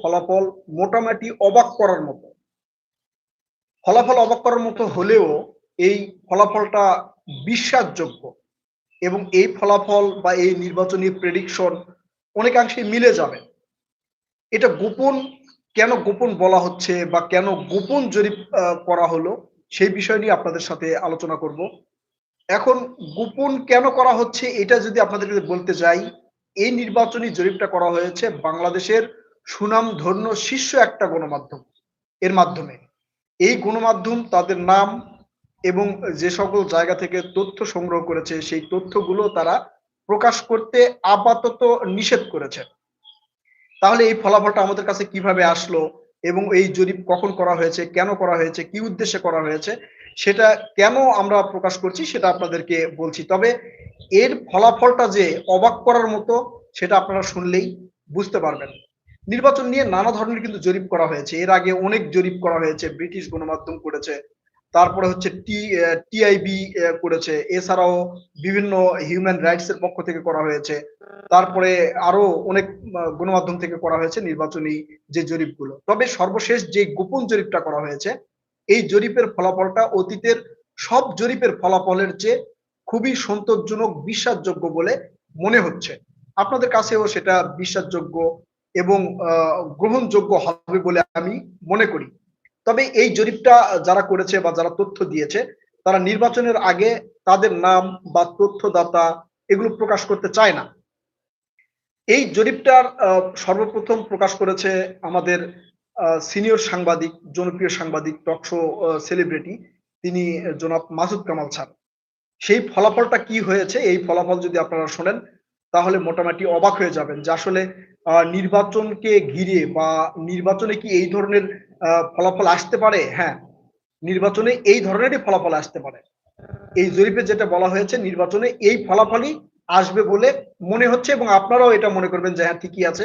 ফলাফল মোটামুটি অবাক করার মতো। ফলাফল অবাক করার মতো হলেও এই ফলাফলটা বিশ্বাসযোগ্য এবং এই ফলাফল বা এই নির্বাচনী প্রেডিকশন অনেকাংশে মিলে যাবে। এটা গোপন, কেন গোপন বলা হচ্ছে বা কেন গোপন জরিপ করা হলো সেই বিষয় নিয়ে আপনাদের সাথে আলোচনা করব। এখন গোপন কেন করা হচ্ছে এটা যদি আপনাদেরকে বলতে যাই, এই নির্বাচনী জরিপটা করা হয়েছে বাংলাদেশের সুনাম ধন্য শীর্ষ একটা গণমাধ্যম। এর মাধ্যমে এই গণমাধ্যম তাদের নাম এবং যে সকল জায়গা থেকে তথ্য সংগ্রহ করেছে, সেই তথ্যগুলো তারা প্রকাশ করতে আপাতত নিষেধ করেছে। তাহলে এই ফলাফলটা আমাদের কাছে কীভাবে আসলো এবং এই জরিপ কখন করা হয়েছে, কেন করা হয়েছে, কি উদ্দেশ্যে করা হয়েছে, সেটা কেন আমরা প্রকাশ করছি সেটা আপনাদেরকে বলছি। তবে এর ফলাফলটা যে অবাক করার মতো সেটা আপনারা শুনলেই বুঝতে পারবেন। নির্বাচন নিয়ে নানা ধরনের কিন্তু জরিপ করা হয়েছে। এর আগে অনেক জরিপ করা হয়েছে, ব্রিটিশ গণমাধ্যম করেছে, তারপরে হচ্ছে টি টিআইবি করেছে, এছাড়াও বিভিন্ন হিউম্যান রাইটস এর পক্ষ থেকে করা হয়েছে। তারপরে আরও অনেক গণমাধ্যম থেকে করা হয়েছে নির্বাচনী যে জরিপগুলো। তবে সর্বশেষ যে গোপন জরিপটা করা হয়েছে, এই জরিপের ফলাফলটা অতীতের সব জরিপের ফলাফলের চেয়ে খুবই সন্তোষজনক, বিশ্বাসযোগ্য বলে মনে হচ্ছে। আপনাদের কাছেও সেটা বিশ্বাসযোগ্য এবং গ্রহণযোগ্য হবে বলে আমি মনে করি। তবে এই জরিপটা যারা করেছে বা যারা তথ্য দিয়েছে, তারা নির্বাচনের আগে তাদের নাম বা তথ্যদাতা এগুলো প্রকাশ করতে চায় না। এই জরিপটার সর্বপ্রথম প্রকাশ করেছে আমাদের সিনিয়র সাংবাদিক, জনপ্রিয় সাংবাদিক টকশো সেলিব্রিটি, তিনি জনাব মাসুদ কামাল স্যার। সেই ফলাফলটা কি হয়েছে? এই ফলাফল যদি আপনারা শোনেন তাহলে মোটামুটি অবাক হয়ে যাবেন যে আসলে নির্বাচনকে ঘিরে বা নির্বাচনে কি এই ধরনের ফলাফল আসতে পারে? হ্যাঁ নির্বাচনে এই ধরনেরই ফলাফল আসতে পারে। এই জরিপে যেটা বলা হয়েছে, নির্বাচনে এই ফলাফলই আসবে বলে মনে হচ্ছে এবং আপনারাও এটা মনে করবেন যে হ্যাঁ ঠিকই আছে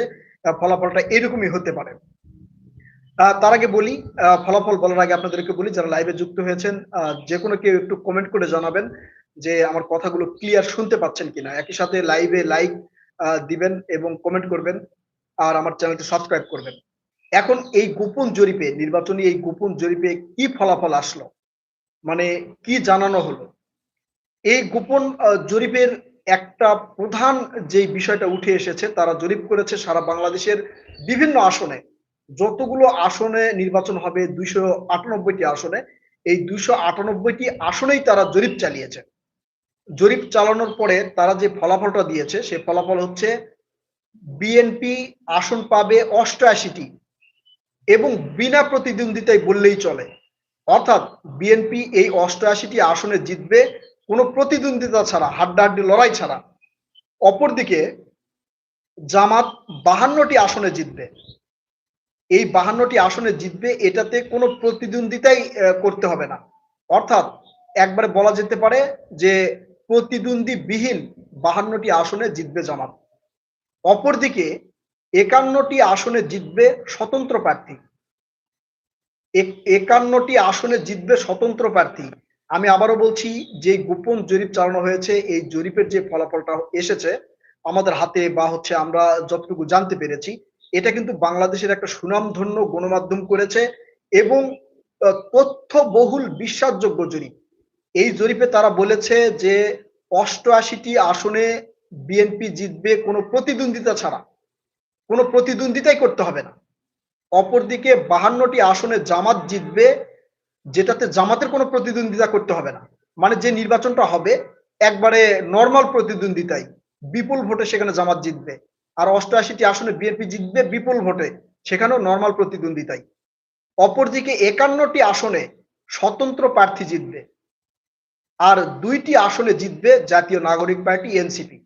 ফলাফলটা এরকমই হতে পারে। তার আগে বলি ফলাফল বলার আগে আপনাদেরকে বলি, যারা লাইভে যুক্ত হয়েছেন যে কোনো কেউ একটু কমেন্ট করে জানাবেন। যে আমার কথাগুলো ক্লিয়ার শুনতে পাচ্ছেন কিনা। একই সাথে লাইভে লাইক দিবেন এবং কমেন্ট করবেন আর আমার চ্যানেলটি সাবস্ক্রাইব করবেন। এখন এই গোপন জরিপে, নির্বাচনী এই গোপন জরিপে কি ফলাফল আসলো? মানে কি জানানো হলো? এই গোপন জরিপের একটা প্রধান যে বিষয়টা উঠে এসেছে, তারা জরিপ করেছে সারা বাংলাদেশের বিভিন্ন আসনে। যতগুলো আসনে নির্বাচন হবে, দুইশো আটানব্বইটি আসনে। এই দুইশো আটানব্বইটি আসনেই তারা জরিপ চালিয়েছে। জরিপ চালানোর পরে তারা যে ফলাফলটা দিয়েছে, সে ফলাফল হচ্ছে বিএনপি আসন পাবে অষ্টআশিটি এবং বিনা প্রতিদ্বন্দ্বিতায় বললেই চলে। অর্থাৎ বিএনপি এই অষ্টআশিটি আসনে জিতবে, কোনো প্রতিদ্বন্দ্বিতা ছাড়া, হাড্ডাহাড্ডি লড়াই ছাড়া। অপরদিকে জামাত বাহান্নটি আসনে জিতবে। এই বাহান্নটি আসনে জিতবে, এটাতে কোনো প্রতিদ্বন্দ্বিতাই করতে হবে না। অর্থাৎ একবারে বলা যেতে পারে যে প্রতিদ্বন্দ্বী বিহীন বাহান্নটি আসনে জিতবে জামাত। অপরদিকে একান্নটি আসনে জিতবে স্বতন্ত্র প্রার্থী। এক- একান্নটি আসনে জিতবে স্বতন্ত্র প্রার্থী। আমি আবারও বলছি যে গোপন জরিপ চালানো হয়েছে এই জরিপের যে ফলাফলটা এসেছে আমাদের হাতে বা হচ্ছে আমরা যতটুকু জানতে পেরেছি এটা কিন্তু বাংলাদেশের একটা সুনামধন্য গণমাধ্যম করেছে এবং আহ, তথ্যবহুল বিশ্বাসযোগ্য জরিপ। এই জরিপে তারা বলেছে যে অষ্টআশিটি আসনে বিএনপি জিতবে কোনো প্রতিদ্বন্দ্বিতা ছাড়া। কোনো প্রতিদ্বন্দ্বিতাই করতে হবে না। অপরদিকে বাহান্নটি আসনে জামাত জিতবে, যেটাতে জামাতের কোনো প্রতিদ্বন্দ্বিতা করতে হবে না। মানে যে নির্বাচনটা হবে, একবারে নর্মাল প্রতিদ্বন্দ্বিতাই। বিপুল ভোটে সেখানে জামাত জিতবে। আর অষ্টআশিটি আসনে বিএনপি জিতবে বিপুল ভোটে, সেখানেও নর্মাল প্রতিদ্বন্দ্বিতাই। অপরদিকে একান্নটি আসনে স্বতন্ত্র প্রার্থী জিতবে। আর দুইটি আসনে জিতবে জাতীয় নাগরিক পার্টি এনসিপি।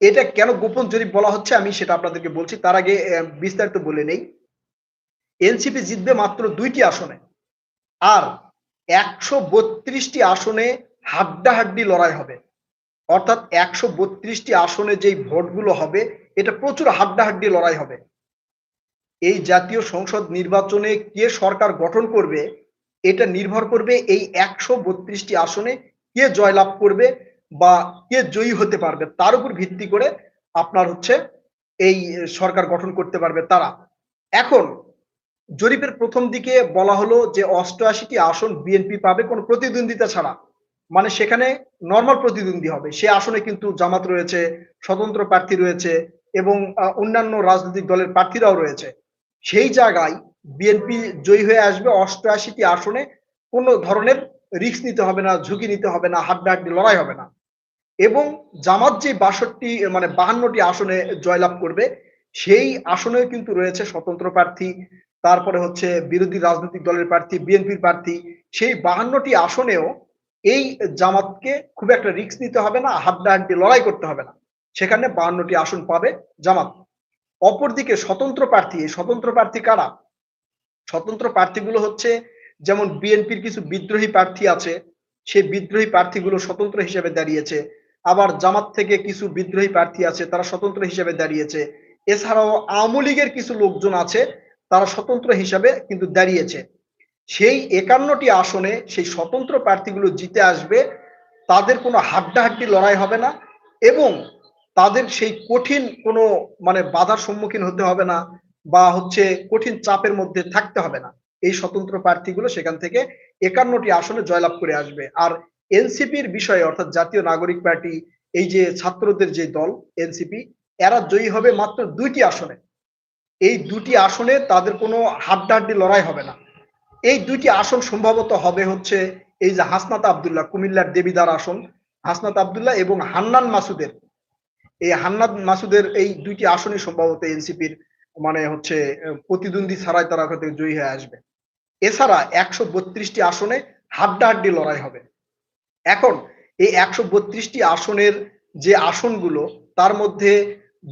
এটা কেন গোপন জরিপ বলা হচ্ছে আমি সেটা আপনাদেরকে বলছি, তার আগে বিস্তারিত বলে নেই। এনসিপি জিতবে মাত্র দুইটি আসনে আর একশো বত্রিশটি আসনে হাড্ডাহাড্ডি লড়াই হবে। অর্থাৎ একশো বত্রিশটি আসনে যেই ভোটগুলো হবে, এটা প্রচুর হাড্ডাহাড্ডি লড়াই হবে। এই জাতীয় সংসদ নির্বাচনে কে সরকার গঠন করবে এটা নির্ভর করবে এই একশো বত্রিশটি আসনে কে জয়লাভ করবে বা কে জয়ী হতে পারবে। তার উপর ভিত্তি করে আপনার হচ্ছে এই সরকার গঠন করতে পারবে তারা। এখন জরিপের প্রথম দিকে বলা হলো যে অষ্টআশিটি আসন বিএনপি পাবে কোনো প্রতিদ্বন্দ্বিতা ছাড়া। মানে সেখানে নর্মাল প্রতিদ্বন্দ্বী হবে। সে আসনে কিন্তু জামাত রয়েছে, স্বতন্ত্র প্রার্থী রয়েছে এবং অন্যান্য রাজনৈতিক দলের প্রার্থীরাও রয়েছে। সেই জায়গায় বিএনপি জয়ী হয়ে আসবে অষ্টআশিটি আসনে, কোনো ধরনের রিস্ক নিতে হবে না, ঝুঁকি নিতে হবে না, হাড্ডাহাড্ডি, লড়াই হবে না। এবং জামাত যে বাষট্টি মানে বাহান্নটি আসনে জয়লাভ করবে, সেই আসনেও কিন্তু রয়েছে স্বতন্ত্র প্রার্থী, তারপরে হচ্ছে বিরোধী রাজনৈতিক দলের প্রার্থী, বিএনপির প্রার্থী, সেই বাহান্নটি আসনেও এই জামাতকে খুব একটা রিস্ক নিতে হবে না, হাড্ডাহাড্ডি, লড়াই করতে হবে না। সেখানে বাহান্নটি আসন পাবে জামাত। অপরদিকে স্বতন্ত্র প্রার্থী, এই স্বতন্ত্র প্রার্থী কারা? স্বতন্ত্র প্রার্থীগুলো হচ্ছে, যেমন বিএনপির কিছু বিদ্রোহী প্রার্থী আছে, সেই বিদ্রোহী প্রার্থীগুলো স্বতন্ত্র হিসেবে দাঁড়িয়েছে। আবার জামাত থেকে কিছু বিদ্রোহী প্রার্থী আছে, তারা স্বতন্ত্র হিসেবে দাঁড়িয়েছে। এছাড়াও আওয়ামী লীগের কিছু লোকজন আছে, তারা স্বতন্ত্র হিসাবে কিন্তু দাঁড়িয়েছে। সেই একান্নটি আসনে সেই স্বতন্ত্র প্রার্থীগুলো জিতে আসবে, তাদের কোনো হাড্ডাহাড্ডি লড়াই হবে না এবং তাদের সেই কঠিন কোনো মানে বাধার সম্মুখীন হতে হবে না। বা হচ্ছে কঠিন চাপের মধ্যে থাকতে হবে না। এই স্বতন্ত্র প্রার্থীগুলো সেখান থেকে একান্নটি আসনে জয়লাভ করে আসবে। আর এনসিপির বিষয়ে, অর্থাৎ জাতীয় নাগরিক পার্টি, এই যে ছাত্রদের যে দল, এনসিপি, এরা জয়ী হবে মাত্র দুইটি আসনে। এই দুটি আসনে তাদের কোনো হাড্ডাহাড্ডি লড়াই হবে না। এই দুইটি আসন সম্ভবত হবে হচ্ছে এই যে হাসনাত আবদুল্লাহ, কুমিল্লার দেবিদার আসন। হাসনাত আবদুল্লাহ এবং হান্নান মাসুদের। এই হান্নাত মাসুদের এই দুইটি আসনই সম্ভবত এনসিপির মানে হচ্ছে প্রতিদ্বন্দ্বী ছাড়াই তারা হয়তো জয়ী হয়ে আসবে। এছাড়া একশো বত্রিশটি আসনে হাড্ডাহাড্ডি লড়াই হবে। এখন এই একশো বত্রিশটি আসনের যে আসনগুলো, তার মধ্যে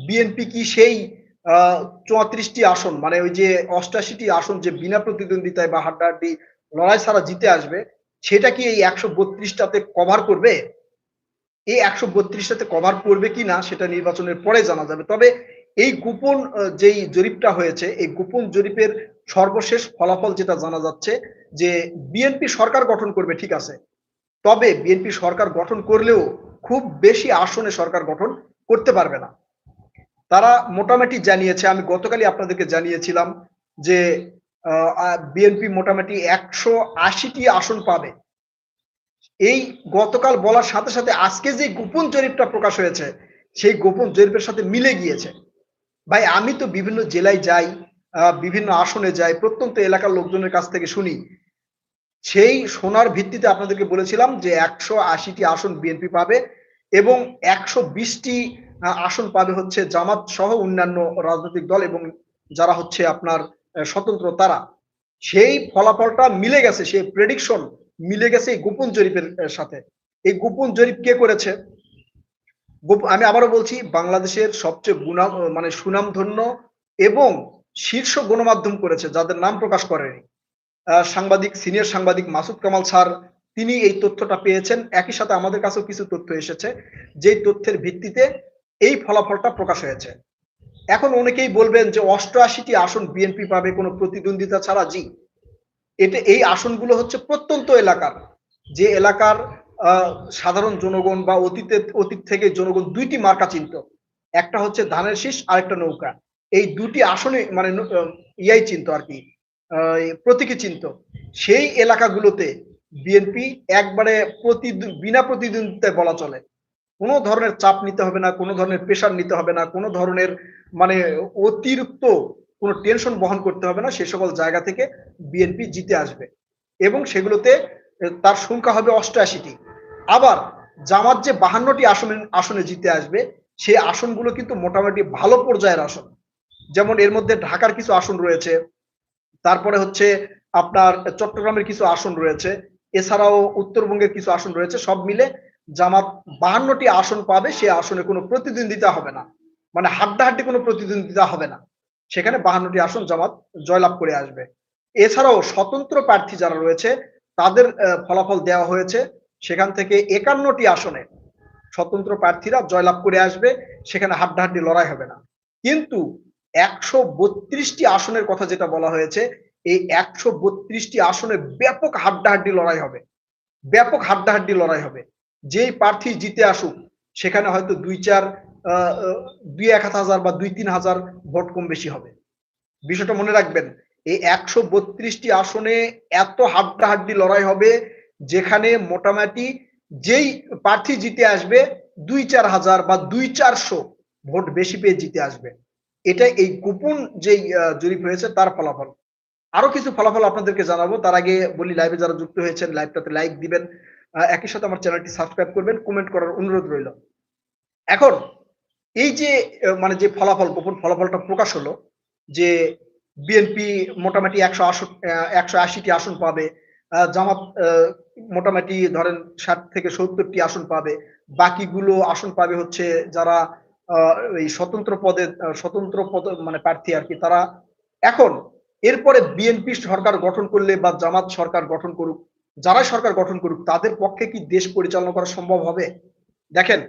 বিএনপি কি সেই চুয়াত্রিশটি আসন মানে ওই যে অষ্টাশিটি আসন যে বিনা প্রতিদ্বন্দ্বিতায় বা হাড্ডাহাড্ডি লড়াই ছাড়া জিতে আসবে, সেটা কি এই একশো বত্রিশটাতে কভার করবে? এই একশো বত্রিশটাতে কভার করবে কি না সেটা নির্বাচনের পরে জানা যাবে। তবে এই গোপন যেই জরিপটা হয়েছে, এই গোপন জরিপের সর্বশেষ ফলাফল যেটা জানা যাচ্ছে যে বিএনপি সরকার গঠন করবে, ঠিক আছে? তবে বিএনপি সরকার গঠন করলেও খুব বেশি আসনে সরকার গঠন করতে পারবে না। তারা মোটামুটি জানিয়েছে, আমি গতকালই আপনাদেরকে জানিয়েছিলাম যে বিএনপি মোটামুটি একশো আশিটি আসন পাবে। এই গতকাল বলার সাথে সাথে আজকে যে গোপন জরিপটা প্রকাশ হয়েছে, সেই গোপন জরিপের সাথে মিলে গিয়েছে। ভাই, আমি তো বিভিন্ন জেলায় যাই বিভিন্ন আসনে যাই, প্রত্যন্ত এলাকার লোকজনের কাছ থেকে শুনি। সেই শোনার ভিত্তিতে আপনাদেরকে বলেছিলাম যে একশো আশিটি আসন বিএনপি পাবে এবং একশো বিশটি আসন পাবে হচ্ছে জামাত সহ অন্যান্য রাজনৈতিক দল এবং যারা হচ্ছে আপনার স্বতন্ত্র তারা। সেই ফলাফলটা মিলে গেছে, সেই প্রেডিকশন মিলে গেছে এই গোপন জরিপের সাথে। এই গোপন জরিপ কে করেছে? আমি আবারও বলছি, বাংলাদেশের সবচেয়ে গুণা মানে সুনামধন্য এবং শীর্ষ গণমাধ্যম করেছে, যাদের নাম প্রকাশ করেনি। সাংবাদিক, সিনিয়র সাংবাদিক মাসুদ কামাল স্যার, তিনি এই তথ্যটা পেয়েছেন। একই সাথে আমাদের কাছেও কিছু তথ্য এসেছে, যেই তথ্যের ভিত্তিতে এই ফলাফলটা প্রকাশ হয়েছে। এখন অনেকেই বলবেন যে অষ্টআশিটি আসন বিএনপি পাবে, কোনো প্রতিদ্বন্দ্বিতা ছাড়া? জি। এটা এই আসনগুলো হচ্ছে প্রত্যন্ত এলাকার। যে এলাকার সাধারণ জনগণ বা অতীতে অতীত থেকে জনগণ দুইটি মার্কা চিন্ত একটা হচ্ছে ধানের শীষ আর একটা নৌকা। এই দুটি আসনে মানে ইয়াই চিনত আর কি। প্রতীকী চিন্ত সেই এলাকাগুলোতে বিএনপি একবারে প্রতি, বিনা প্রতিদ্বন্দ্বিতায় বলা চলে। কোনো ধরনের চাপ নিতে হবে না, কোনো ধরনের প্রেশার নিতে হবে না, কোনো ধরনের মানে অতিরিক্ত কোনো টেনশন বহন করতে হবে না, সে সকল জায়গা থেকে বিএনপি জিতে আসবে। এবং সেগুলোতে তার সংখ্যা হবে অষ্টআশিটি। আবার জামাত যে বাহান্নটি আসনে আসনে জিতে আসবে, সেই আসনগুলো কিন্তু মোটামুটি ভালো পর্যায়ের আসন। যেমন এর মধ্যে ঢাকার কিছু আসন রয়েছে, তারপরে হচ্ছে আপনার চট্টগ্রামের কিছু আসন রয়েছে, এছাড়াও উত্তরবঙ্গের কিছু আসন রয়েছে, সব মিলে জামাত বাহান্নটি আসন পাবে সে আসনে কোনো প্রতিদ্বন্দ্বিতা হবে না। মানে হাড্ডাহাড্ডি কোনো প্রতিদ্বন্দ্বিতা হবে না। সেখানে বাহান্নটি আসন জামাত জয়লাভ করে আসবে। এছাড়াও স্বতন্ত্র প্রার্থী যারা রয়েছে, তাদের ফলাফল দেওয়া হয়েছে। সেখান থেকে একান্নটি আসনে স্বতন্ত্র প্রার্থীরা জয়লাভ করে আসবে, সেখানে হাড্ডাহাড্ডি লড়াই হবে না। কিন্তু একশো বত্রিশটি আসনের কথা যেটা বলা হয়েছে, এই একশো বত্রিশটি আসনে ব্যাপক হাড্ডাহাড্ডি লড়াই হবে। ব্যাপক হাড্ডাহাড্ডি লড়াই হবে। যেই প্রার্থী জিতে আসুক, সেখানে হয়তো দুই চার দুই এক হাজার বা দুই তিন হাজার ভোট কম বেশি হবে। বিষয়টা মনে রাখবেন, এই একশো বত্রিশটি আসনে এত হাড্ডাহাড্ডি লড়াই হবে যেখানে মোটামুটি যেই প্রার্থী জিতে আসবে, দুই চার হাজার বা দুই চারশো ভোট বেশি পেয়ে জিতে আসবে। এটা এই গোপন যেই জরিপ হয়েছে তার ফলাফল। আরও কিছু ফলাফল আপনাদেরকে জানাব। তার আগে বলি, লাইভে যারা যুক্ত হয়েছেন, লাইভটাতে লাইক দিবেন একই সাথে আমার চ্যানেলটি সাবস্ক্রাইব করবেন, কমেন্ট করার অনুরোধ রইল। এখন এই যে মানে যে ফলাফল, গোপন ফলাফলটা প্রকাশ হলো যে বিএনপি মোটামুটি একশো আসন একশো আশিটি আসন পাবে জামাত মোটামুটি ধরেন ষাট থেকে সত্তরটি আসন পাবে। বাকিগুলো আসন পাবে হচ্ছে যারা এই স্বতন্ত্র পদে স্বতন্ত্র পদ মানে প্রার্থী আর কি। তারা এখন এরপরে বিএনপি সরকার গঠন করলে বা জামাত সরকার গঠন করুক, যারা সরকার গঠন করুক, তাদের পক্ষে কি দেশ পরিচালনা করা সম্ভব হবে? দেখেন,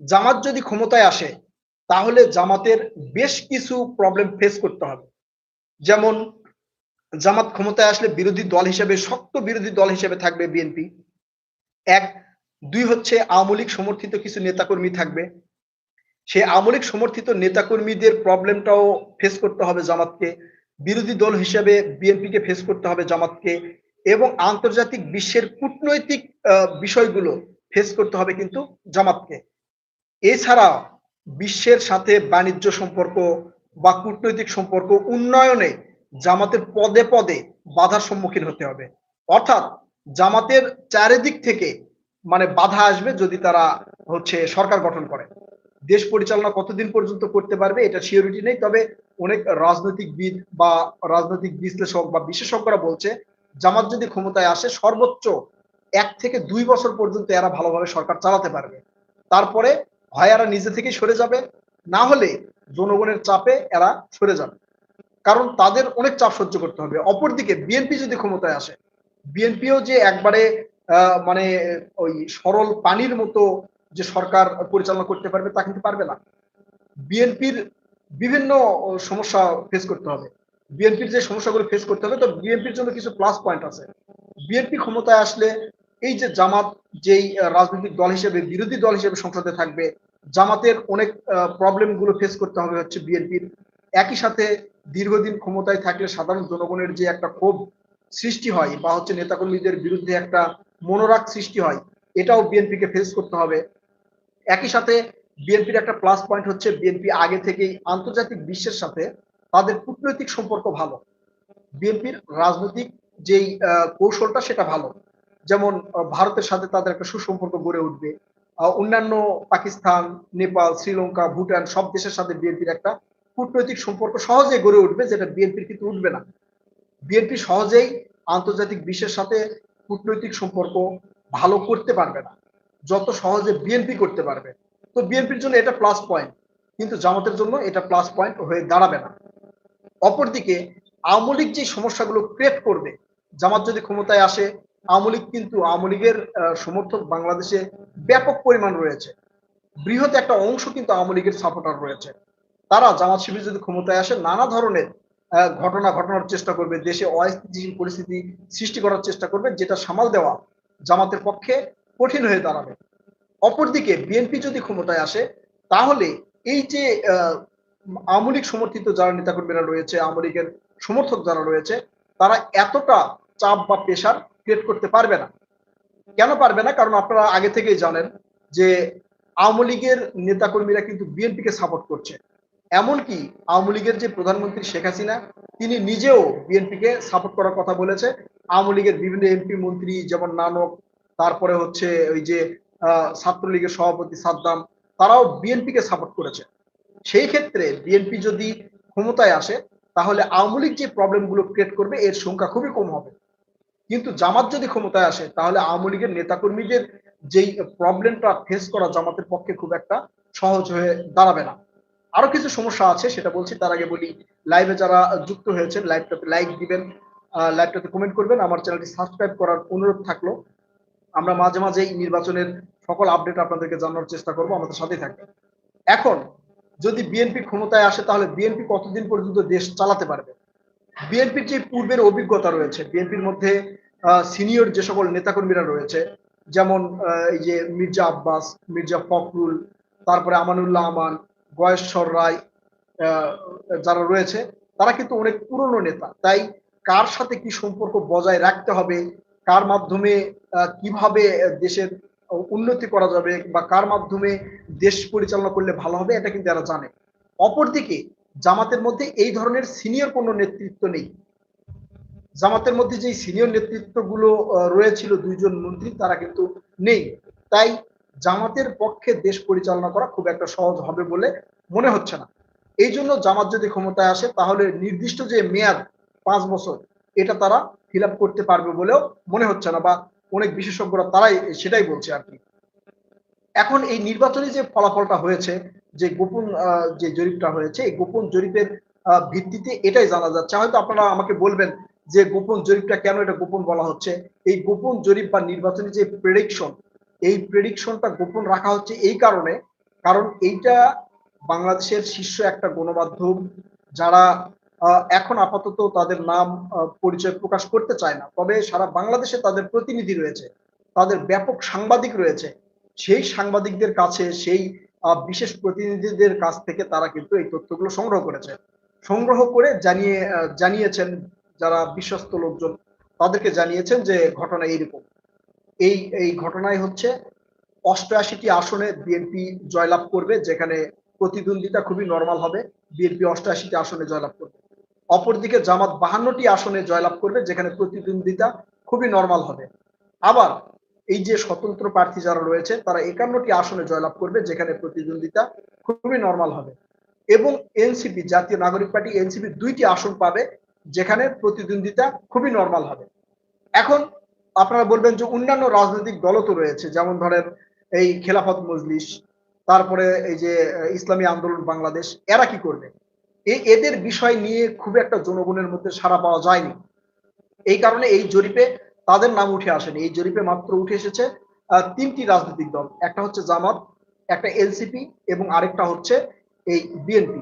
জামাত যদি ক্ষমতায় আসে, তাহলে জামাতের বেশ কিছু প্রবলেম ফেস করতে হবে। যেমন জামাত ক্ষমতায় আসলে বিরোধী দল হিসেবে, শক্ত বিরোধী দল হিসেবে থাকবে বিএনপি এক, দুই হচ্ছে আওয়ামী লীগ সমর্থিত কিছু নেতাকর্মী থাকবে। সেই আওয়ামী লীগ সমর্থিত নেতাকর্মীদের প্রবলেমটাও ফেস করতে হবে জামাতকে। বিরোধী দল হিসেবে বিএনপিকে ফেস করতে হবে জামাতকে। এবং আন্তর্জাতিক বিশ্বের কূটনৈতিক বিষয়গুলো ফেস করতে হবে কিন্তু জামাতকে। এছাড়া বিশ্বের সাথে বাণিজ্য সম্পর্ক বা কূটনৈতিক সম্পর্ক উন্নয়নে জামাতের পদে পদে বাধার সম্মুখীন হতে হবে। অর্থাৎ জামাতের চারিদিক থেকে মানে বাধা আসবে যদি তারা হচ্ছে সরকার গঠন করে। দেশ পরিচালনা কতদিন পর্যন্ত করতে পারবে এটা সিওরিটি নেই, তবে অনেক রাজনৈতিকবিদ বা রাজনৈতিক বিশ্লেষক বা বিশেষজ্ঞরা বলছে, জামাত যদি ক্ষমতায় আসে, সর্বোচ্চ এক থেকে দুই বছর পর্যন্ত এরা ভালোভাবে সরকার চালাতে পারবে। তারপরে হয় এরা নিজে থেকেই সরে যাবে, না হলে জনগণের চাপে এরা সরে যাবে। কারণ তাদের অনেক চাপ সহ্য করতে হবে। অপরদিকে বিএনপি যদি ক্ষমতায় আসে বিএনপিও যে একবারে মানে ওই সরল পানির মতো যে সরকার পরিচালনা করতে পারবে তা কিন্তু পারবে না। বিএনপির বিভিন্ন সমস্যা ফেস করতে হবে। বিএনপির যে সমস্যাগুলো ফেস করতে হবে, তো বিএনপির জন্য কিছু প্লাস পয়েন্ট আছে। বিএনপি ক্ষমতায় আসলে এই যে জামাত যেই রাজনৈতিক দল হিসেবে, বিরোধী দল হিসেবে সংসদে থাকবে, জামাতের অনেক প্রবলেমগুলো ফেস করতে হবে হচ্ছে বিএনপির একই সাথে দীর্ঘদিন ক্ষমতায় থাকলে সাধারণ জনগণের যে একটা ক্ষোভ সৃষ্টি হয় বা হচ্ছে নেতাকর্মীদের বিরুদ্ধে একটা মনোরাগ সৃষ্টি হয়, এটাও বিএনপিকে ফেস করতে হবে। একই সাথে বিএনপির একটা প্লাস পয়েন্ট হচ্ছে বিএনপি আগে থেকেই আন্তর্জাতিক বিশ্বের সাথে তাদের কূটনৈতিক সম্পর্ক ভালো। বিএনপির রাজনৈতিক যেই কৌশলটা সেটা ভালো। যেমন ভারতের সাথে তাদের একটা সুসম্পর্ক গড়ে উঠবে। অন্যান্য পাকিস্তান, নেপাল, শ্রীলঙ্কা, ভুটান সব দেশের সাথে বিএনপির একটা কূটনৈতিক সম্পর্ক সহজে গড়ে উঠবে, যেটা বিএনপির কিন্তু উঠবে না। বিএনপি সহজেই আন্তর্জাতিক বিশ্বের সাথে কূটনৈতিক সম্পর্ক ভালো করতে পারবে না, যত সহজে বিএনপি করতে পারবে। তো বিএনপির জন্য এটা প্লাস পয়েন্ট কিন্তু জামাতের জন্য এটা প্লাস পয়েন্ট হয়ে দাঁড়াবে না। অপরদিকে, আওয়ামী লীগ যে সমস্যাগুলো ক্রিয়েট করবে, জামাত যদি ক্ষমতায় আসে, আওয়ামী লীগ কিন্তু, আওয়ামী লীগের সমর্থক বাংলাদেশে ব্যাপক পরিমাণ রয়েছে। বৃহৎ একটা অংশ কিন্তু আওয়ামী লীগের সাপোর্টার রয়েছে। তারা জামাত শিবির যদি ক্ষমতায় আসে, নানা ধরনের ঘটনা ঘটানোর চেষ্টা করবে, দেশে অস্থিতিশীল পরিস্থিতি সৃষ্টি করার চেষ্টা করবে, যেটা সামাল দেওয়া জামাতের পক্ষে কঠিন হয়ে দাঁড়াবে। অপরদিকে, বিএনপি যদি ক্ষমতায় আসে, তাহলে এই যে আওয়ামী লীগ সমর্থিত যারা নেতাকর্মীরা রয়েছে, আওয়ামী লীগের সমর্থক যারা রয়েছে, তারা এতটা চাপ বা প্রেশার ক্রিয়েট করতে পারবে না। কেন পারবে না? কারণ আপনারা আগে থেকেই জানেন যে, আওয়ামী লীগের নেতাকর্মীরা কিন্তু বিএনপিকে সাপোর্ট করছে। এমনকি আওয়ামী লীগের যে প্রধানমন্ত্রী শেখ হাসিনা, তিনি নিজেও বিএনপিকে সাপোর্ট করার কথা বলেছে। আওয়ামী লীগের বিভিন্ন এমপি মন্ত্রী যেমন নানক, তারপরে হচ্ছে ওই যে ছাত্রলীগের সভাপতি সাদ্দাম, তারাও বিএনপিকে সাপোর্ট করেছে। সেই ক্ষেত্রে বিএনপি যদি ক্ষমতায় আসে, তাহলে আওয়ামী লীগ যে প্রবলেমগুলো ক্রিয়েট করবে, এর সংখ্যা খুবই কম হবে। কিন্তু জামাত যদি ক্ষমতায় আসে, তাহলে আওয়ামী লীগের নেতাকর্মীদের যেই প্রবলেমটা ফেস করা জামাতের পক্ষে খুব একটা সহজ হয়ে দাঁড়াবে না। আরও কিছু সমস্যা আছে, সেটা বলছি, তার আগে বলি লাইভে যারা যুক্ত হয়েছেন লাইভটাতে লাইক দিবেন লাইভটাতে কমেন্ট করবেন, আমার চ্যানেলটি সাবস্ক্রাইব করার অনুরোধ থাকল। আমরা মাঝে মাঝে এই নির্বাচনের সকল আপডেট আপনাদেরকে জানানোর চেষ্টা করব, আমাদের সাথে থাকবে এখন, যদি বিএনপি ক্ষমতায় আসে, তাহলে বিএনপি কতদিন পর্যন্ত দেশ চালাতে পারবে? বিএনপির যে পূর্বের অভিজ্ঞতা রয়েছে বিএনপির মধ্যে সিনিয়র যে সকল নেতাকর্মীরা রয়েছে, যেমন এই যে মির্জা আব্বাস, মির্জা ফখরুল, তারপরে আমানুল্লাহ আমান গয়েশ্বর রায় যারা রয়েছে, তারা কিন্তু অনেক পুরনো নেতা। তাই কার সাথে কি সম্পর্ক বজায় রাখতে হবে? কার মাধ্যমে কীভাবে দেশের উন্নতি করা যাবে? বা কার মাধ্যমে দেশ পরিচালনা করলে ভালো হবে? এটা কিন্তু এরা জানে। অপরদিকে, জামাতের মধ্যে এই ধরনের সিনিয়র কোনো নেতৃত্ব নেই। জামাতের মধ্যে যে সিনিয়র নেতৃত্বগুলো রয়েছিল দুইজন মন্ত্রী, তারা কিন্তু নেই। তাই জামাতের পক্ষে দেশ পরিচালনা করা খুব একটা সহজ হবে বলে মনে হচ্ছে না। এই জন্য জামাত যদি ক্ষমতায় আসে, তাহলে নির্দিষ্ট যে মেয়াদ পাঁচ বছর, এটা তারা ফিল করতে পারবে বলেও মনে হচ্ছে না বা অনেক বিশেষজ্ঞরা তারাই সেটাই বলছে আর কি। এখন এই নির্বাচনী যে ফলাফলটা হয়েছে, যে গোপন যে জরিপটা হয়েছে, এই গোপন জরিপের ভিত্তিতে এটাই জানা যাচ্ছে। হয়তো আপনারা আমাকে বলবেন যে গোপন জরিপটা কেন এটা গোপন বলা হচ্ছে? এই গোপন জরিপ বা নির্বাচনী যে প্রেডিকশন এই প্রেডিকশনটা গোপন রাখা হচ্ছে এই কারণে, কারণ এইটা বাংলাদেশের শীর্ষ একটা গণমাধ্যম যারা এখন আপাতত তাদের নাম পরিচয় প্রকাশ করতে চায় না। তবে সারা বাংলাদেশে তাদের প্রতিনিধি রয়েছে, তাদের ব্যাপক সাংবাদিক রয়েছে। সেই সাংবাদিকদের কাছে, সেই বিশেষ প্রতিনিধিদের কাছ থেকে তারা কিন্তু এই তথ্যগুলো সংগ্রহ করেছে। সংগ্রহ করে জানিয়ে জানিয়েছেন যারা বিশ্বস্ত লোকজন, তাদেরকে জানিয়েছেন যে ঘটনা এইরকম। এই এই ঘটনায় হচ্ছে অষ্টআশিটি আসনে বিএনপি জয়লাভ করবে, যেখানে প্রতিদ্বন্দ্বিতা খুবই নর্মাল হবে। বিএনপি অষ্টআশিটি আসনে জয়লাভ করবে। অপরদিকে জামাত বাহান্নটি আসনে জয়লাভ করবে, যেখানে প্রতিদ্বন্দ্বিতা খুবই নর্মাল হবে। আবার এই যে স্বতন্ত্র প্রার্থী যারা রয়েছে, তারা একান্নটি আসনে জয়লাভ করবে, যেখানে প্রতিদ্বন্দ্বিতা খুবই নর্মাল হবে। এবং এনসিপি, জাতীয় নাগরিক পার্টি, এনসিপি দুইটি আসন পাবে, যেখানে প্রতিদ্বন্দ্বিতা খুবই নর্মাল হবে। এখন আপনারা বলবেন যে অন্যান্য রাজনৈতিক দলও তো রয়েছে, যেমন ধরেন এই খেলাফত মজলিস, তারপরে এই যে ইসলামী আন্দোলন বাংলাদেশ, এরা কি করবে? এই এদের বিষয় নিয়ে খুব একটা জনগণের মধ্যে সারা পাওয়া যায়নি। এই কারণে এই জরিপে তাদের নাম উঠে আসেনি। এই জরিপে মাত্র উঠে এসেছে তিনটি রাজনৈতিক দল। একটা হচ্ছে জামাত, একটা এলসিপি এবং আরেকটা হচ্ছে এই বিএনপি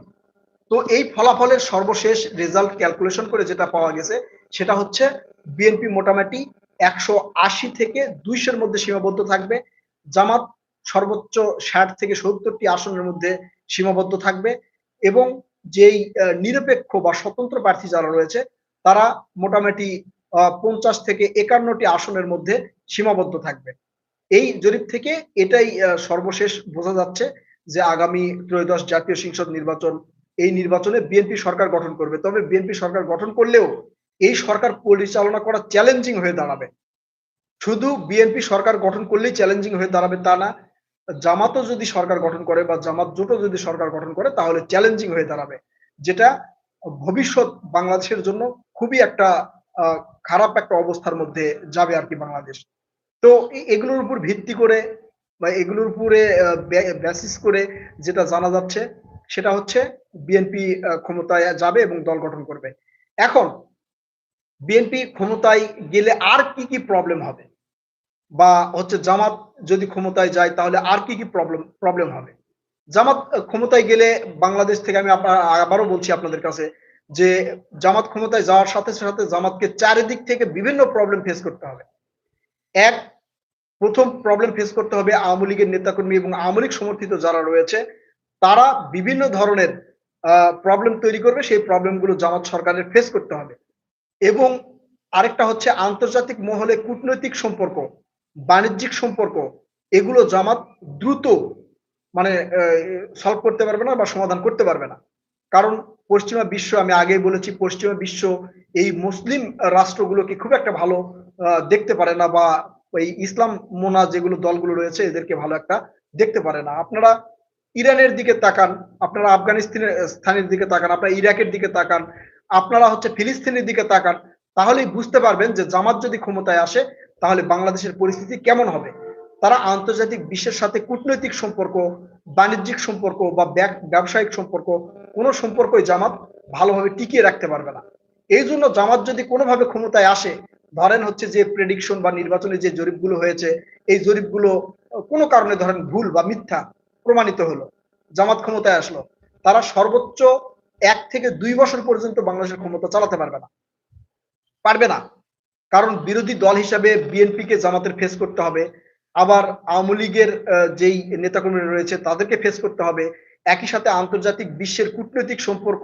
তো এই ফলাফলের সর্বশেষ রেজাল্ট ক্যালকুলেশন করে যেটা পাওয়া গেছে, সেটা হচ্ছে বিএনপি মোটামুটি একশো আশি থেকে দুইশোর মধ্যে সীমাবদ্ধ থাকবে। জামাত সর্বোচ্চ ষাট থেকে সত্তরটি আসনের মধ্যে সীমাবদ্ধ থাকবে এবং যেই নিরপেক্ষ বা স্বতন্ত্র প্রার্থী যারা রয়েছে, তারা মোটামুটি পঞ্চাশ থেকে একান্নটি আসনের মধ্যে সীমাবদ্ধ থাকবে। এই জরিপ থেকে এটাই সর্বশেষ বোঝা যাচ্ছে যে আগামী ত্রয়োদশ জাতীয় সংসদ নির্বাচন, এই নির্বাচনে বিএনপি সরকার গঠন করবে। তবে বিএনপি সরকার গঠন করলেও এই সরকার পরিচালনা করা চ্যালেঞ্জিং হয়ে দাঁড়াবে। শুধু বিএনপি সরকার গঠন করলেই চ্যালেঞ্জিং হয়ে দাঁড়াবে তা না, জামাতও যদি সরকার গঠন করে বা জামাত জোটও যদি সরকার গঠন করে, তাহলে চ্যালেঞ্জিং হয়ে দাঁড়াবে। যেটা ভবিষ্যৎ বাংলাদেশের জন্য খুবই একটা খারাপ একটা অবস্থার মধ্যে যাবে আর কি বাংলাদেশ। তো এগুলোর উপর ভিত্তি করে বা এগুলোর উপরে বেসিস করে যেটা জানা যাচ্ছে, সেটা হচ্ছে বিএনপি ক্ষমতায় যাবে এবং দল গঠন করবে। এখন বিএনপি ক্ষমতায় গেলে আর কি কি প্রবলেম হবে? বা হচ্ছে জামাত যদি ক্ষমতায় যায়, তাহলে আর কি কি প্রবলেম প্রবলেম হবে? জামাত ক্ষমতায় গেলে বাংলাদেশ থেকে আমি আবারও বলছি আপনাদের কাছে যে জামাত ক্ষমতায় যাওয়ার সাথে সাথে জামাতকে চারিদিক থেকে বিভিন্ন প্রবলেম ফেস করতে হবে। এক, প্রথম প্রবলেম ফেস করতে হবে আওয়ামী লীগের নেতাকর্মী এবং আওয়ামী লীগ সমর্থিত যারা রয়েছে, তারা বিভিন্ন ধরনের প্রবলেম তৈরি করবে, সেই প্রবলেমগুলো জামাত সরকারের ফেস করতে হবে। এবং আরেকটা হচ্ছে আন্তর্জাতিক মহলে কূটনৈতিক সম্পর্ক, বাণিজ্যিক সম্পর্ক, এগুলো জামাত দ্রুত মানে সলভ করতে পারবে না বা সমাধান করতে পারবে না। কারণ পশ্চিমা বিশ্ব, আমি আগেই বলেছি, পশ্চিমা বিশ্ব এই মুসলিম রাষ্ট্রগুলোকে খুব একটা ভালো দেখতে পারে না বা এই ইসলাম মোনা যেগুলো দলগুলো রয়েছে, এদেরকে ভালো একটা দেখতে পারে না। আপনারা ইরানের দিকে তাকান, আপনারা আফগানিস্তানের স্থানের দিকে তাকান, আপনারা ইরাকের দিকে তাকান আপনারা হচ্ছে ফিলিস্তিনের দিকে তাকান, তাহলেই বুঝতে পারবেন যে জামাত যদি ক্ষমতায় আসে, তাহলে বাংলাদেশের পরিস্থিতি কেমন হবে? তারা আন্তর্জাতিক বিশ্বের সাথে কূটনৈতিক সম্পর্ক, বাণিজ্যিক সম্পর্ক বা ব্যবসায়িক সম্পর্ক, কোনো সম্পর্কই জামাত ভালোভাবে টিকিয়ে রাখতে পারবে না। এই জন্য জামাত যদি কোনোভাবে ক্ষমতায় আসে, ধরেন হচ্ছে যে প্রেডিকশন বা নির্বাচনে যে জরিপগুলো হয়েছে, এই জরিপগুলো কোনো কারণে ধরেন ভুল বা মিথ্যা প্রমাণিত হলো, জামাত ক্ষমতায় আসলো, তারা সর্বোচ্চ এক থেকে দুই বছর পর্যন্ত বাংলাদেশের ক্ষমতা চালাতে পারবে না। পারবে না। কারণ বিরোধী দল হিসাবে বিএনপিকে জামাতের ফেস করতে হবে। আবার আওয়ামী লীগের যেই নেতাকর্মী রয়েছে, তাদেরকে ফেস করতে হবে। একই সাথে আন্তর্জাতিক বিশ্বের কূটনৈতিক সম্পর্ক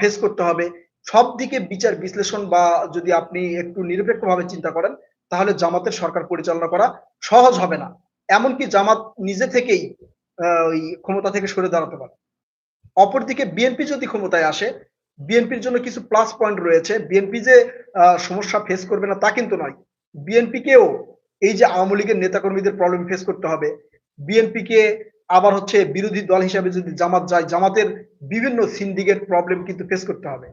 ফেস করতে হবে। সব দিকে বিচার বিশ্লেষণ বা যদি আপনি একটু নিরপেক্ষভাবে চিন্তা করেন, তাহলে জামাতের সরকার পরিচালনা করা সহজ হবে না। এমনকি জামাত নিজে থেকেই ওই ক্ষমতা থেকে সরে দাঁড়াতে পারে। অপরদিকে বিএনপি যদি ক্ষমতায় আসে বিএনপির জন্য কিছু প্লাস পয়েন্ট রয়েছে। বিএনপি যে সমস্যা ফেস করবে না তা কিন্তু নয়। বিএনপিকেও এই যে আওয়ামী লীগের নেতাকর্মীদের প্রবলেম ফেস করতে হবে। বিএনপিকে আবার হচ্ছে বিরোধী দল হিসাবে যদি জামাত যায়, জামাতের বিভিন্ন সিন্ডিকেট প্রবলেম কিন্তু ফেস করতে হবে।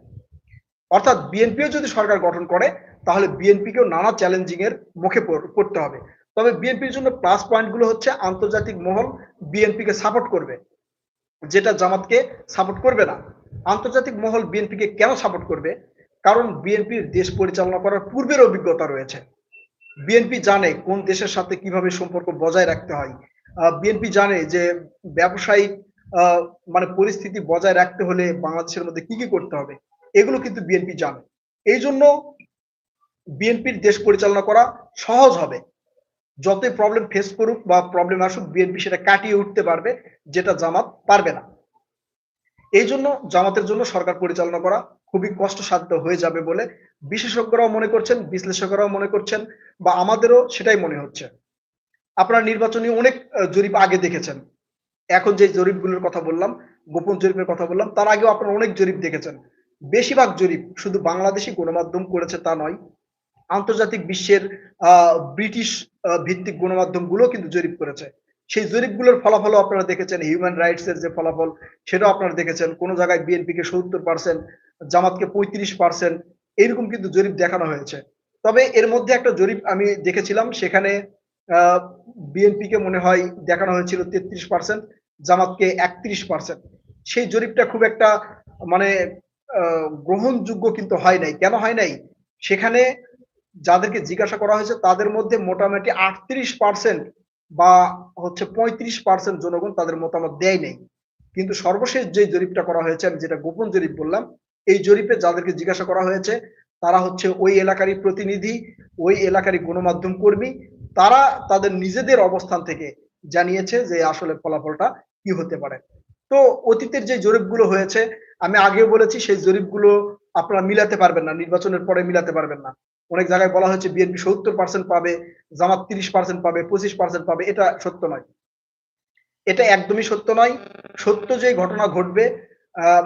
অর্থাৎ বিএনপিও যদি সরকার গঠন করে, তাহলে বিএনপিকেও নানা চ্যালেঞ্জিং এর মুখে পড়তে হবে। তবে বিএনপির জন্য প্লাস পয়েন্টগুলো হচ্ছে আন্তর্জাতিক মহল বিএনপিকে সাপোর্ট করবে। যেটা জামাতকে সাপোর্ট করবে না। আন্তর্জাতিক মহল বিএনপিকে কেন সাপোর্ট করবে? কারণ বিএনপির দেশ পরিচালনা করার পূর্বের অভিজ্ঞতা রয়েছে। বিএনপি জানে কোন দেশের সাথে কীভাবে সম্পর্ক বজায় রাখতে হয়। বিএনপি জানে যে ব্যবসায়িক মানে পরিস্থিতি বজায় রাখতে হলে বাংলাদেশের মধ্যে কি কি করতে হবে। এগুলো কিন্তু বিএনপি জানে। এই জন্য বিএনপির দেশ পরিচালনা করা সহজ হবে। যতই প্রবলেম ফেস করুক বা প্রবলেম আসুক বিএনপি সেটা কাটিয়ে উঠতে পারবে, যেটা জামাত পারবে না। এই জন্য জামাতের জন্য সরকার পরিচালনা করা খুবই কষ্টসাধ্য হয়ে যাবে বলে বিশেষজ্ঞরাও মনে করছেন, বিশ্লেষকরাও মনে করছেন বা আমাদেরও সেটাই মনে হচ্ছে। আপনারা নির্বাচনী অনেক জরিপ আগে দেখেছেন। এখন যে জরিপগুলোর কথা বললাম, গোপন জরিপের কথা বললাম, তার আগেও আপনারা অনেক জরিপ দেখেছেন। বেশিরভাগ জরিপ শুধু বাংলাদেশি গণমাধ্যম করেছে তা নয়, আন্তর্জাতিক বিশ্বের ব্রিটিশ ভিত্তিক গণমাধ্যমগুলো কিন্তু জরিপ করেছে। সেই জরিপগুলোর ফলাফলও আপনারা দেখেছেন হিউম্যান রাইটস এর যে ফলাফল, সেটাও আপনারা দেখেছেন। কোন জায়গায় বিএনপি কে সত্তর পার্সেন্ট জামাতকে পঁয়ত্রিশ পার্সেন্ট এরকম কিন্তু জরিপ দেখানো হয়েছে। তবে এর মধ্যে একটা জরিপ আমি দেখেছিলাম, সেখানে বিএনপি কে মনে হয় দেখানো হয়েছিল তেত্রিশ পার্সেন্ট জামাতকে একত্রিশ পার্সেন্ট সেই জরিপটা খুব একটা মানে গ্রহণযোগ্য কিন্তু হয় নাই। কেন হয় নাই? সেখানে যাদেরকে জিজ্ঞাসা করা হয়েছে, তাদের মধ্যে মোটামুটি আটত্রিশ পার্সেন্ট বা হচ্ছে পঁয়ত্রিশ পার্সেন্ট জনগণ তাদের মতামত দেয় নেই। কিন্তু সর্বশেষ যে জরিপটা করা হয়েছে, আমি যেটা গোপন জরিপ বললাম, এই জরিপে যাদেরকে জিজ্ঞাসা করা হয়েছে, তারা হচ্ছে ওই এলাকারই প্রতিনিধি, ওই এলাকারই গণমাধ্যম কর্মী, তারা তাদের নিজেদের অবস্থান থেকে জানিয়েছে যে আসলে ফলাফলটা কি হতে পারে। তো অতীতের যে জরিপগুলো হয়েছে, আমি আগেও বলেছি, সেই জরিপগুলো আপনারা মিলাতে পারবেন না, নির্বাচনের পরে মিলাতে পারবেন না। অনেক জায়গায় বলা হয়েছে বিএনপি সত্তর পার্সেন্ট পাবে, জামাত তিরিশ পার্সেন্ট পাবে, পঁচিশ পার্সেন্ট পাবে, এটা সত্য নয়। এটা একদমই সত্য নয়। সত্য যে ঘটনা ঘটবে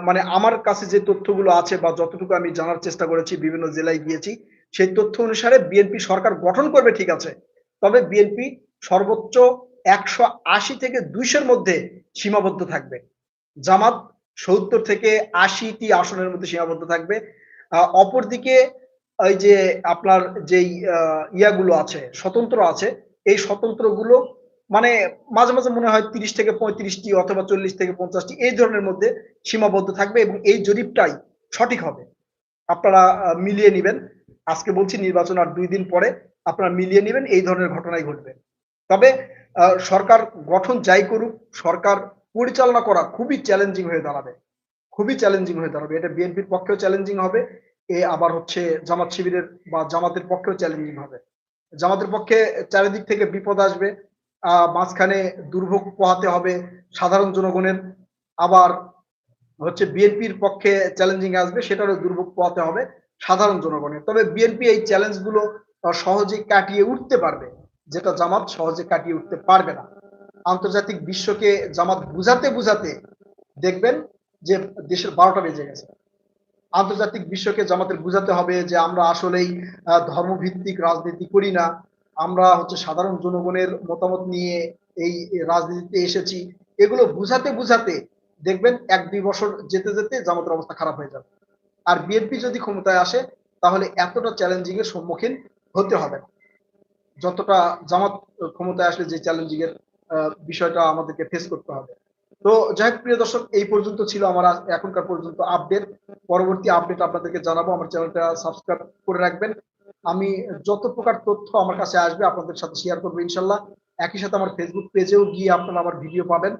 মানে আমার কাছে যে তথ্যগুলো আছে বা যতটুকু আমি জানার চেষ্টা করেছি, বিভিন্ন জেলায় গিয়েছি, সেই তথ্য অনুসারে বিএনপি সরকার গঠন করবে ঠিক আছে। তবে বিএনপি সর্বোচ্চ একশো আশি থেকে দুইশোর মধ্যে সীমাবদ্ধ থাকবে। জামাত সত্তর থেকে আশিটি আসনের মধ্যে সীমাবদ্ধ থাকবে। অপরদিকে ওই যে আপনার যেই ইয়াগুলো আছে, স্বতন্ত্র আছে, এই স্বতন্ত্রগুলো মানে মাঝে মাঝে মনে হয় তিরিশ থেকে পঁয়ত্রিশটি অথবা চল্লিশ থেকে পঞ্চাশটি, এই ধরনের মধ্যে সীমাবদ্ধ থাকবে এবং এই জরিপটাই সঠিক হবে। আপনারা মিলিয়ে নেবেন। আজকে বলছি নির্বাচন আর দুই দিন পরে আপনারা মিলিয়ে নেবেন, এই ধরনের ঘটনাই ঘটবে। তবে সরকার গঠন যাই করুক, সরকার পরিচালনা করা খুবই চ্যালেঞ্জিং হয়ে দাঁড়াবে। খুবই চ্যালেঞ্জিং হয়ে দাঁড়াবে। এটা বিএনপির পক্ষেও চ্যালেঞ্জিং হবে এ আবার হচ্ছে জামাত শিবিরের বা জামাতের পক্ষেও চ্যালেঞ্জিং হবে। জামাতের পক্ষে চারিদিক থেকে বিপদ আসবে মাঝখানে দুর্ভোগ পোহাতে হবে সাধারণ জনগণের। আবার হচ্ছে বিএনপির পক্ষে চ্যালেঞ্জিং আসবে, সেটারও দুর্ভোগ পোহাতে হবে সাধারণ জনগণের। তবে বিএনপি এই চ্যালেঞ্জগুলো সহজে কাটিয়ে উঠতে পারবে। যেটা জামাত সহজে কাটিয়ে উঠতে পারবে না। আন্তর্জাতিক বিশ্বকে জামাত বুঝাতে বুঝাতে দেখবেন যে দেশের বারোটা বেজে গেছে। আন্তর্জাতিক বিশ্বকে জামাতের বুঝাতে হবে যে আমরা আসলেই ধর্মভিত্তিক রাজনীতি করি না। আমরা হচ্ছে সাধারণ জনগণের মতামত নিয়ে এই রাজনীতিতে এসেছি। এগুলো বুঝাতে বুঝাতে দেখবেন এক দুই বছর যেতে যেতে জামাতের অবস্থা খারাপ হয়ে যাবে। আর বিএনপি যদি ক্ষমতায় আসে, তাহলে এতটা চ্যালেঞ্জিং এর সম্মুখীন হতে হবে যতটা জামাত ক্ষমতায় আসলে যে চ্যালেঞ্জিং এর বিষয়টা আমাদেরকে ফেস করতে হবে। তো যাই হোক, প্রিয় দর্শক, এই পর্যন্ত ছিল আমার এখনকার পর্যন্ত আপডেট। পরবর্তী আপডেট আপনাদেরকে জানাব। আমার চ্যানেলটা সাবস্ক্রাইব করে রাখবেন। আমি যত প্রকার তথ্য আমার কাছে আসবে আপনাদের সাথে শেয়ার করব ইনশাল্লাহ। একই সাথে আমার ফেসবুক পেজেও গিয়ে আপনারা আমার ভিডিও পাবেন।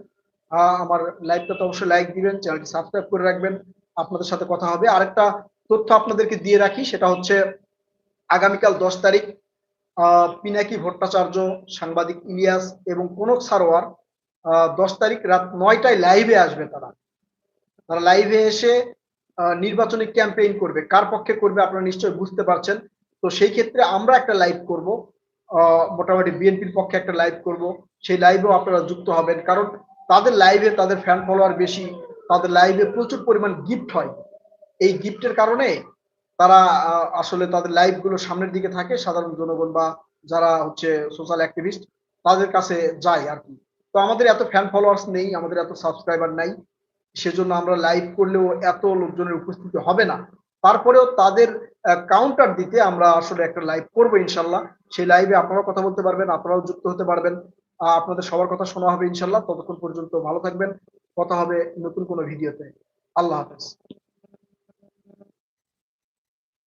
আমার লাইভটাতে অবশ্যই লাইক দিবেন চ্যানেলটি সাবস্ক্রাইব করে রাখবেন। আপনাদের সাথে কথা হবে। আরেকটা তথ্য আপনাদেরকে দিয়ে রাখি, সেটা হচ্ছে আগামীকাল দশ তারিখ, আহ, পিনাকি ভট্টাচার্য সাংবাদিক ইলিয়াস এবং কনক সারোয়ার দশ তারিখ রাত নয়টায় লাইভে আসবে তারা। তারা লাইভে এসে নির্বাচনী ক্যাম্পেইন করবে। কার পক্ষে করবে আপনারা নিশ্চয়ই বুঝতে পারছেন। তো সেই ক্ষেত্রে আমরা একটা লাইভ করব। মোটামুটি বিএনপির পক্ষে একটা লাইভ করব। সেই লাইভেও আপনারা যুক্ত হবেন। কারণ তাদের লাইভে তাদের ফ্যান ফলোয়ার বেশি। তাদের লাইভে প্রচুর পরিমাণ গিফট হয়। এই গিফটের কারণে তারা আসলে তাদের লাইভগুলো সামনের দিকে থাকে। সাধারণ জনগণ বা যারা হচ্ছে সোশ্যাল অ্যাক্টিভিস্ট তাদের কাছে যায় আর কি। তো আমাদের এত ফ্যান ফলোয়ার্স নেই, আমাদের এত সাবস্ক্রাইবার নাই। সেজন্য আমরা লাইভ করলেও এত লোকজনের উপস্থিতি হবে না। তারপরেও তাদের কাউন্টার দিতে আমরা আসলে একটা লাইভ করব ইনশাল্লাহ। সেই লাইভে আপনারাও কথা বলতে পারবেন, আপনারাও যুক্ত হতে পারবেন। আপনাদের সবার কথা শোনা হবে ইনশাল্লাহ। ততক্ষণ পর্যন্ত ভালো থাকবেন। কথা হবে নতুন কোনো ভিডিওতে। আল্লাহ হাফেজ।